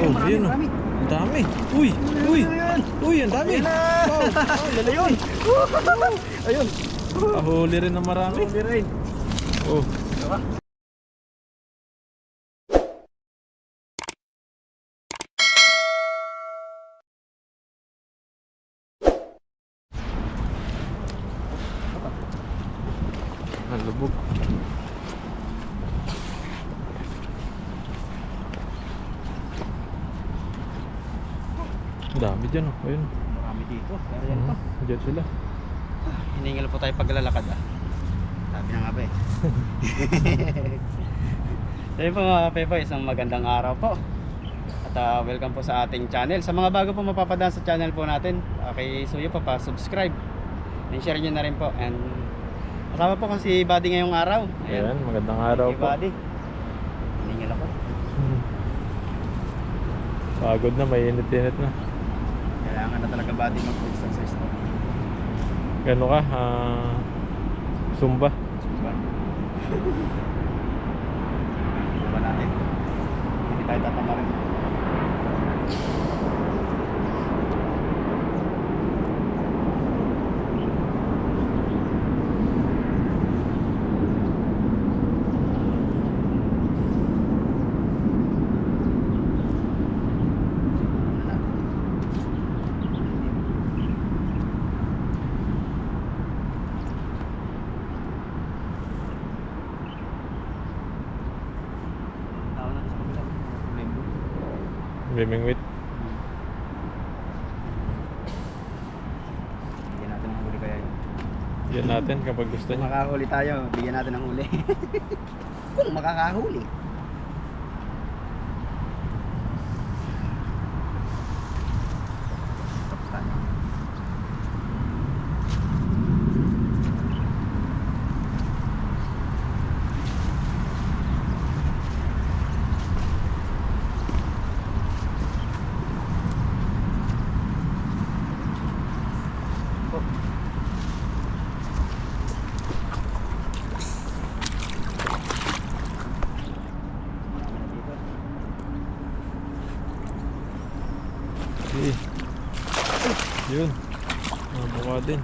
Oh, marami, yun, oh. marami. Ang dami. Uy, uy. Uy, ang dami. Ayun na. Wow, wow, lalaki. Ayun. Ayun. Ahuli rin ng marami. Hindi rin. Oh. Diba? Ang dami dyan oh. Ayun. Marami dito. Pero yan pa. Dyan sila. Hiningal po tayo paglalakad ah. Sabi na nga ba eh. so yun po mga Pepo, isang magandang araw po. At ah, welcome po sa ating channel. Sa mga bago po mapapadaan sa channel po natin, uh, kay Suyo po pa subscribe. And share nyo na rin po. And kasama po kasi Buddy ngayong araw. Ayan, magandang araw Hey po. Buddy. Hiningal ako. Mhm. Pagod na, may init-init na. Kailangan na talaga Buddy mag-exercise to. Gano ka? Ah, Zumba. Diba? Diba natin? Hindi tayo tatama rin. Tao na sa kabila. Limbo. Bimingwit. Bigyan natin ng huli kaya yun. Yan natin kapag gusto Kung niya. makahuli tayo, bigyan natin ng huli. Kung makakahuli. Tapos tayo. Oh. Dito. Okay. Yun. Mabuka din.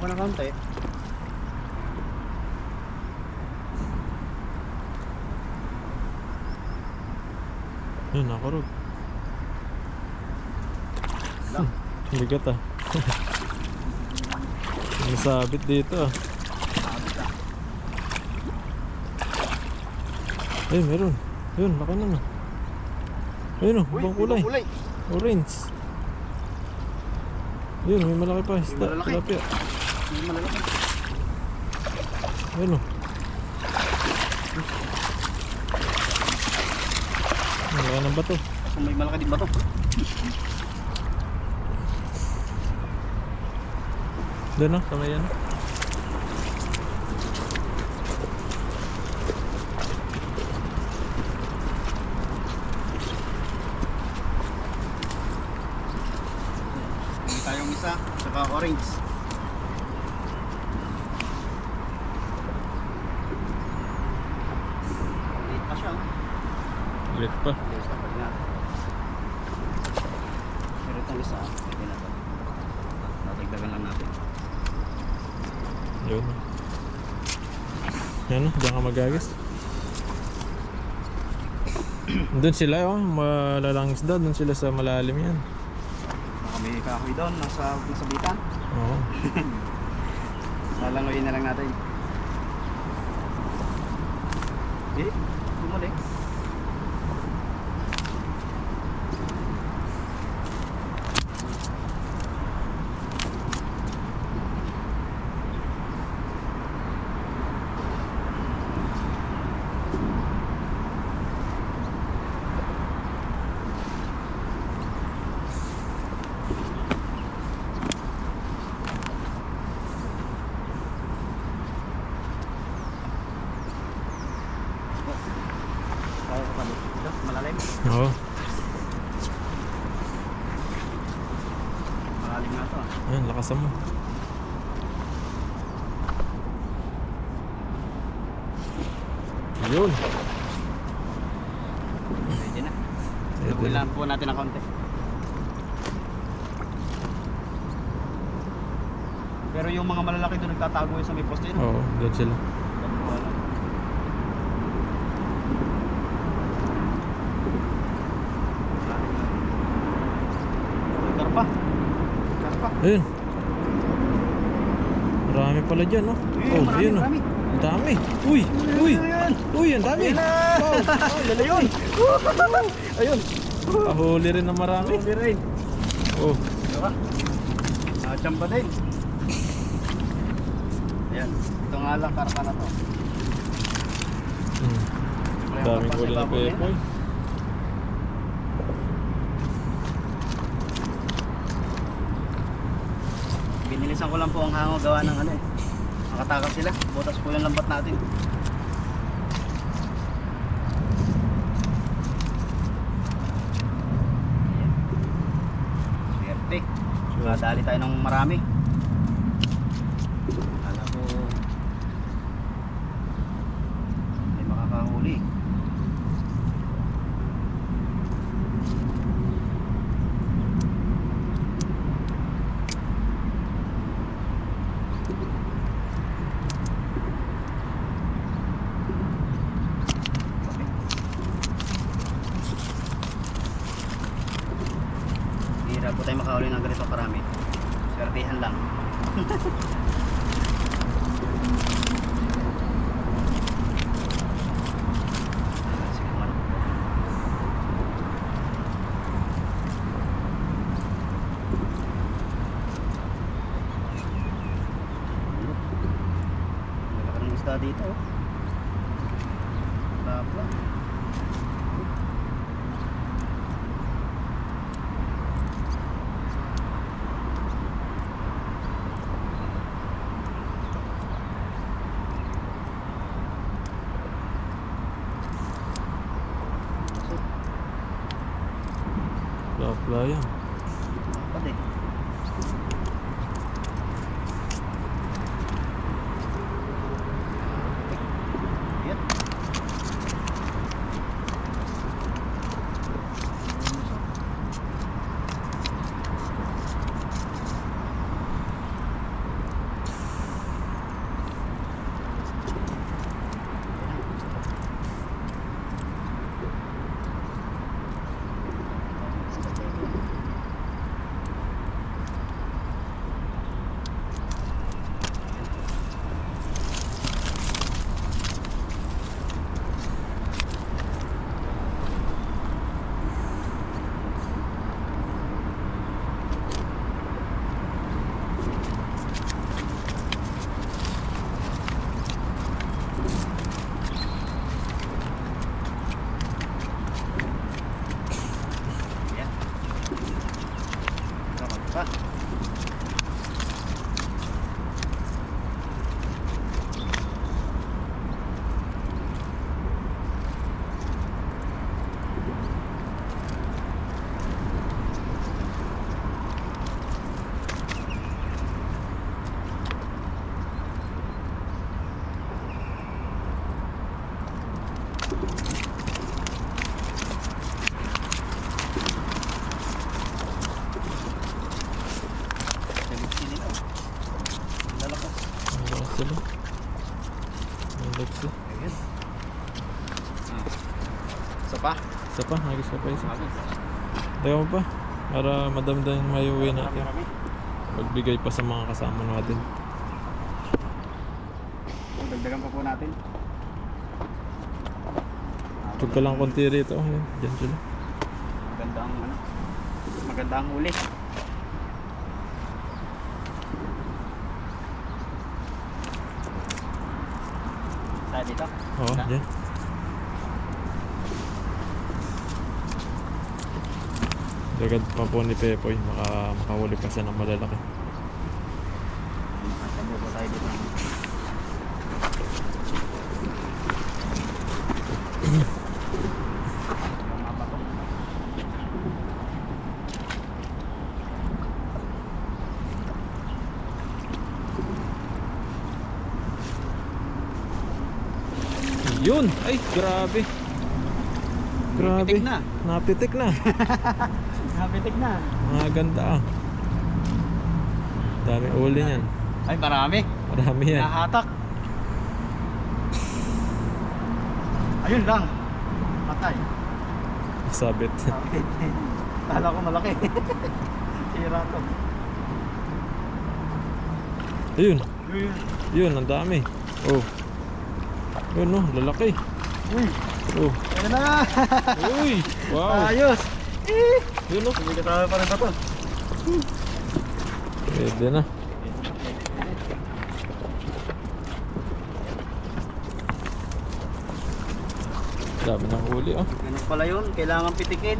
Ka na kaunti? Yun, nakarog. Lang. Bigat ah. Nasabit dito ah. Ah. Ay, meron. Yun, laki na na. Ayun oh, Uy, ibang kulay. Orange. Yun, may malaki pa. Isda, malalaki. Hindi malalaki. Ayun oh. Ang laki ng bato. Kung may malaki din ba to? Doon oh, kamay yan. Tayong isa, saka orange. Late pa siya. oh. Ulit pa. Pero itong isa, pwede na to. Tatagdagan lang natin. Yun. Yan diyan ka magagis. Doon sila oh, malalang isda. Doon sila sa malalim yan. May kahoy doon, nasa sabitan. Oo. Lalangoyin na lang natin. Eh, Ayun, lakasan mo. Yun. Ready na. Nagulan po natin ng konti. Pero yung mga malalaki doon nagtatago yun sa may poste. Oo, doon sila. Ayun. Marami pala dyan, no? Oh, marami, ayun, no? marami. Ang dami. Uy, uy, uy, ang dami. Wow. Oh, lala yun. Ayun. Kahuli rin na marami. Hindi rin. Oh, Diba? Nakachamba din. Ayan. Ito nga lang karpa na to. hmm. Daming huli na ibabaw yan. Pepoy. Binilisan ko lang po ang hango gawa ng ano eh. Makatakas sila. Butas po yung lambat natin. Swerte. Nadali tayo ng marami. Kala ko may makakahuli. Hirap po tayo makahuli ng ganito karami. Swertihan lang. Sige man. Malaki ng isda dito. oh. Lapla. Lapla yan. Pati. Yan. Yan. Kapag pa. Salit sila. Lalakas. Ang lakas sila. Ang lakas sila. Ayan. Ah. Isa pa? Isa. Marami. Tayo pa. Para madamdam yung may uwi natin. Magbigay pa sa mga kasama natin. Dagdagan pa po natin. Tug ka lang konti rito. Ayan, dyan sila. Magandang ano. Magandang huli. Sa dito? Oo, dyan. Dagad pa po ni Pepoy. Maka, makahuli pa siya ng malalaki. Makasabo po tayo dito. Yung mapa ko. Yun! Ay, grabe! Grabe. Pitik na. Napitik na. Napitik na. Mga ganda ah. Dami uli niyan. Ay, marami. Marami yan. Nahatak. Ayun lang. Patay. Sabit. Bakit? Kala ko malaki. Sira to. Ayun. Uy. Yun, ang dami. Oh. Yun no, lalaki. Uy. Oh. Ayun na. Uy! Wow! Ayos. Eh. Yun no. Hindi ka pa rin to? Pwede na. Dami ng huli oh. Ganun pala yun. Kailangan pitikin.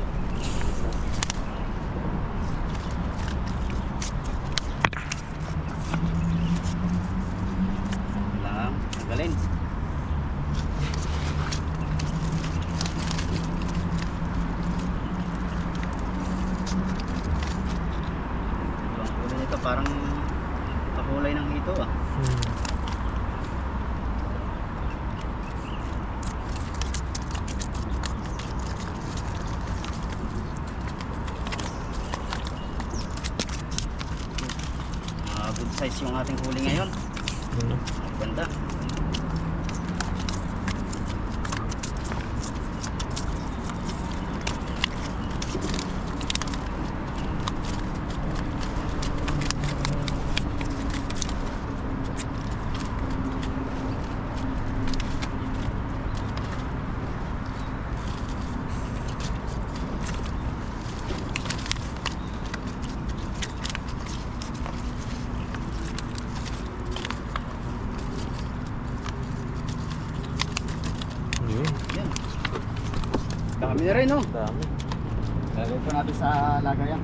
Kailangan. Galing. Ang kulay nito parang kakulay ng hito ah. Hmm. Ah, good size yung ating huli ngayon. Ano? Ganda. Yun. Yan. Dami na rin, no? Dami. Lagay po natin sa lagayan.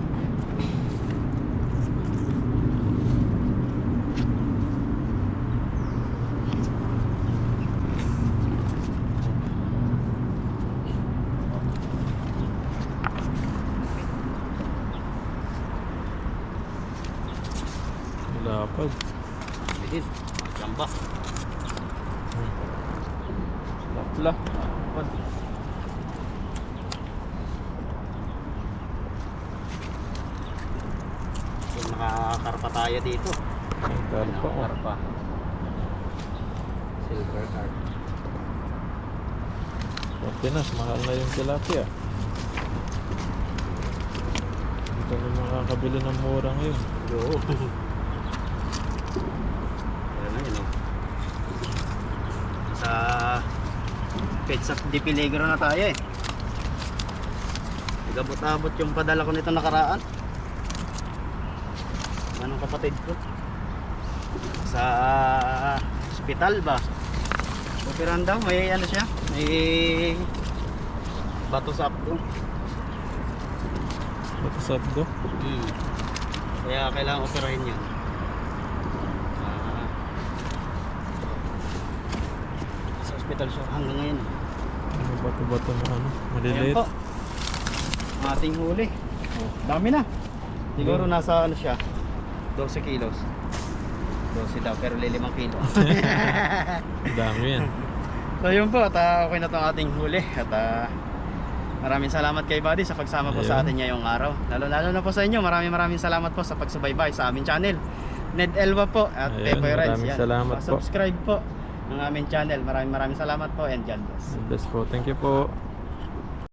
Lapad. Bidin. Jamba. Lapla. Lapad. Yung nakakarpa tayo dito. Ang karpa oh. Silver carp. Pinas, mahal na yung tilapia. Dito na makakabili ng mura ngayon. Oo. Ayan na yun, oh. Sa Pets of Di Peligro na tayo eh. Nagabot-abot yung padala ko nito nakaraan. Anong kapatid ko? Sa hospital ba? Operan daw, may ano siya? May bato sa apdo. Ito sabdo. Hmm. Kaya kailangan operahin yun. Ah. sa hospital siya hanggang ngayon. Ano bato-bato na ano? Maliliit. ating huli. Oh, dami na. Siguro nasa ano siya? 12 kilos. 12 daw pero lilimang kilo. Dami yan. so yun po at ah, okay na tong ating huli at ah, maraming salamat kay Buddy sa pagsama po sa Ayun. atin ngayong araw. Lalo lalo na po sa inyo. Maraming maraming salamat po sa pagsubaybay sa aming channel. Ned Elva po at Ayun, Pepoy Reds. maraming salamat po. Subscribe po ng aming channel. Maraming maraming salamat po and God bless. Best po. Thank you po.